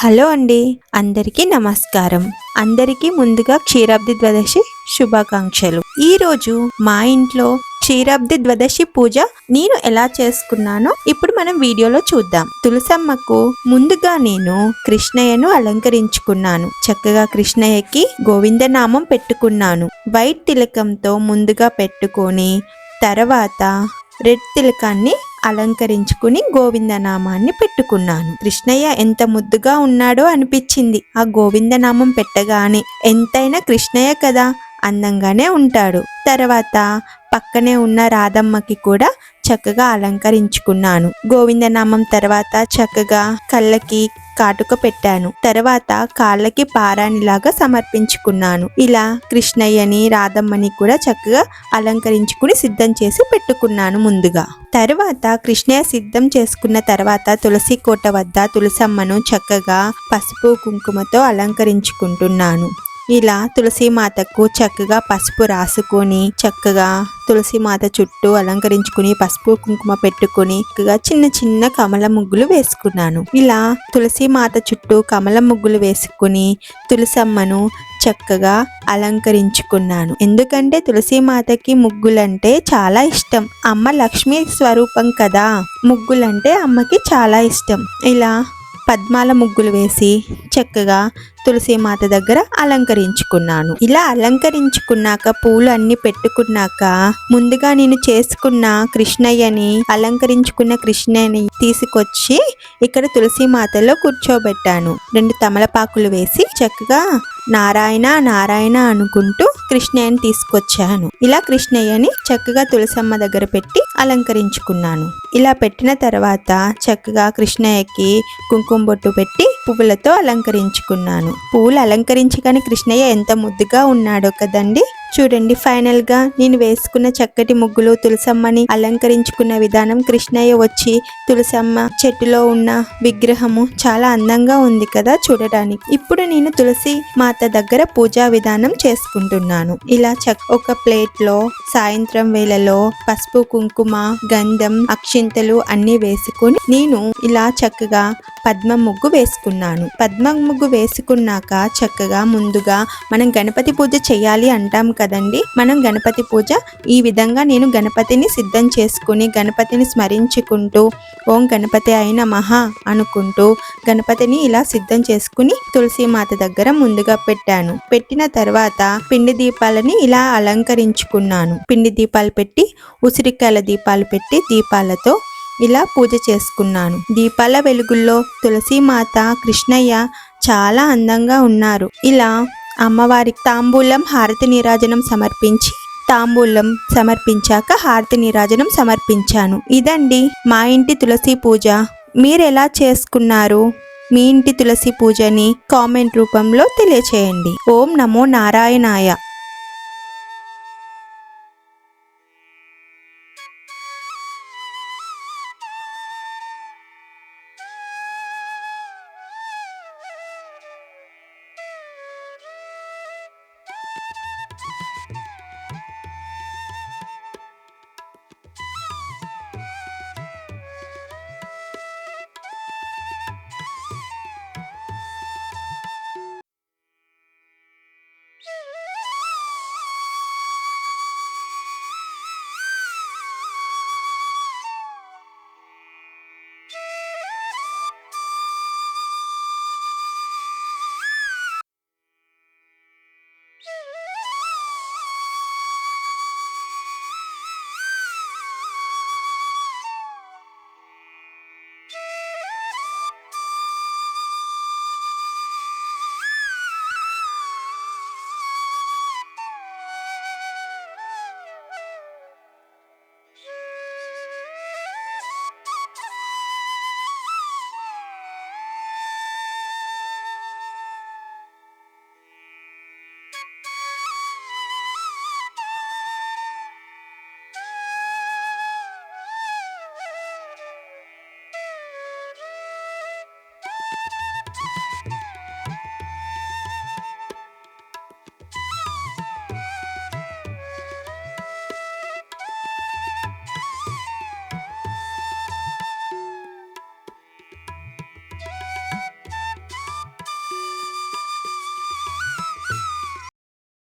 Hello అండి అందరికీ నమస్కారం. అందరికీ ముందుగా క్షీరాబ్ది ద్వాదశి శుభాకాంక్షలు. ఈరోజు మా ఇంట్లో క్షీరాబ్ది ద్వాదశి పూజ నేను ఎలా చేసుకున్నానో ఇప్పుడు మనం వీడియోలో చూద్దాం. తులసమ్మకు ముందుగా నేను కృష్ణయ్యను అలంకరించుకున్నాను. చక్కగా కృష్ణయ్యకి గోవిందనామం పెట్టుకున్నాను. వైట్ తిలకంతో ముందుగా పెట్టుకొని తర్వాత రెడ్ తిలకాన్ని అలంకరించుకుని గోవిందనామాన్ని పెట్టుకున్నాను. కృష్ణయ్య ఎంత ముద్దుగా ఉన్నాడో అనిపించింది. ఆ గోవిందనామం పెట్టగానే ఎంతైనా కృష్ణయ్య కదా అందంగానే ఉంటాడు. తర్వాత పక్కనే ఉన్న రాధమ్మకి కూడా చక్కగా అలంకరించుకున్నాను. గోవిందనామం తర్వాత చక్కగా కళ్ళకి కాటుక పెట్టాను. తర్వాత కాళ్ళకి పారాణిలాగా సమర్పించుకున్నాను. ఇలా కృష్ణయ్యని రాధమ్మని కూడా చక్కగా అలంకరించుకుని సిద్ధం చేసి పెట్టుకున్నాను ముందుగా. తర్వాత కృష్ణయ్య సిద్ధం చేసుకున్న తర్వాత తులసి కోట వద్ద తులసమ్మను చక్కగా పసుపు కుంకుమతో అలంకరించుకుంటున్నాను. ఇలా తులసి మాతకు చక్కగా పసుపు రాసుకొని చక్కగా తులసి మాత చుట్టూ అలంకరించుకుని పసుపు కుంకుమ పెట్టుకుని చక్కగా చిన్న చిన్న కమల ముగ్గులు వేసుకున్నాను. ఇలా తులసి మాత చుట్టూ కమల ముగ్గులు వేసుకుని తులసమ్మను చక్కగా అలంకరించుకున్నాను. ఎందుకంటే తులసి మాతకి ముగ్గులంటే చాలా ఇష్టం. అమ్మ లక్ష్మీ స్వరూపం కదా. ముగ్గులంటే అమ్మకి చాలా ఇష్టం. ఇలా పద్మాల ముగ్గులు వేసి చక్కగా తులసి మాత దగ్గర అలంకరించుకున్నాను. ఇలా అలంకరించుకున్నాక పూలు అన్ని పెట్టుకున్నాక ముందుగా నేను చేసుకున్న కృష్ణయ్యని అలంకరించుకున్న కృష్ణయ్యని తీసుకొచ్చి ఇక్కడ తులసి మాతలో కూర్చోబెట్టాను. రెండు తమలపాకులు వేసి చక్కగా నారాయణ నారాయణ అనుకుంటూ కృష్ణయ్యని తీసుకొచ్చాను. ఇలా కృష్ణయ్యని చక్కగా తులసమ్మ దగ్గర పెట్టి అలంకరించుకున్నాను. ఇలా పెట్టిన తర్వాత చక్కగా కృష్ణయ్యకి కుంకుమ బొట్టు పెట్టి పువ్వులతో అలంకరించుకున్నాను. పువ్వులు అలంకరించగానే కృష్ణయ్య ఎంత ముద్దుగా ఉన్నాడో కదండి! చూడండి ఫైనల్గా నేను వేసుకున్న చక్కటి ముగ్గులు తులసమ్మని అలంకరించుకున్న విధానం కృష్ణయ్య వచ్చి తులసమ్మ చెట్టులో ఉన్న విగ్రహము చాలా అందంగా ఉంది కదా చూడడానికి ఇప్పుడు నేను తులసి మాత దగ్గర పూజా విధానం చేసుకుంటున్నాను. ఇలా చక్ ఒక ప్లేట్లో సాయంత్రం వేళలో పసుపు కుంకుమ గంధం అక్షింతలు అన్ని వేసుకుని నేను ఇలా చక్కగా పద్మ ముగ్గు వేసుకున్నాను. పద్మ ముగ్గు వేసుకున్నాక చక్కగా ముందుగా మనం గణపతి పూజ చేయాలి అంటాం కదండి? మనం గణపతి పూజ ఈ విధంగా నేను గణపతిని సిద్ధం చేసుకుని గణపతిని స్మరించుకుంటూ ఓం గణపతి అయిన మహా అనుకుంటూ గణపతిని ఇలా సిద్ధం చేసుకుని తులసి మాత దగ్గర ముందుగా పెట్టాను. పెట్టిన తర్వాత పిండి దీపాలని ఇలా అలంకరించుకున్నాను. పిండి దీపాలు పెట్టి ఉసిరికాయల దీపాలు పెట్టి దీపాలతో ఇలా పూజ చేసుకున్నాను. దీపాల వెలుగుల్లో తులసి మాత కృష్ణయ్య చాలా అందంగా ఉన్నారు. ఇలా అమ్మవారికి తాంబూలం హారతి నీరాజనం సమర్పించి తాంబూలం సమర్పించాక హారతి నీరాజనం సమర్పించాను. ఇదండి మా ఇంటి తులసి పూజ. మీరు ఎలా చేసుకున్నారు? మీ ఇంటి తులసి పూజని కామెంట్ రూపంలో తెలియచేయండి. ఓం నమో నారాయణాయ. Yeah.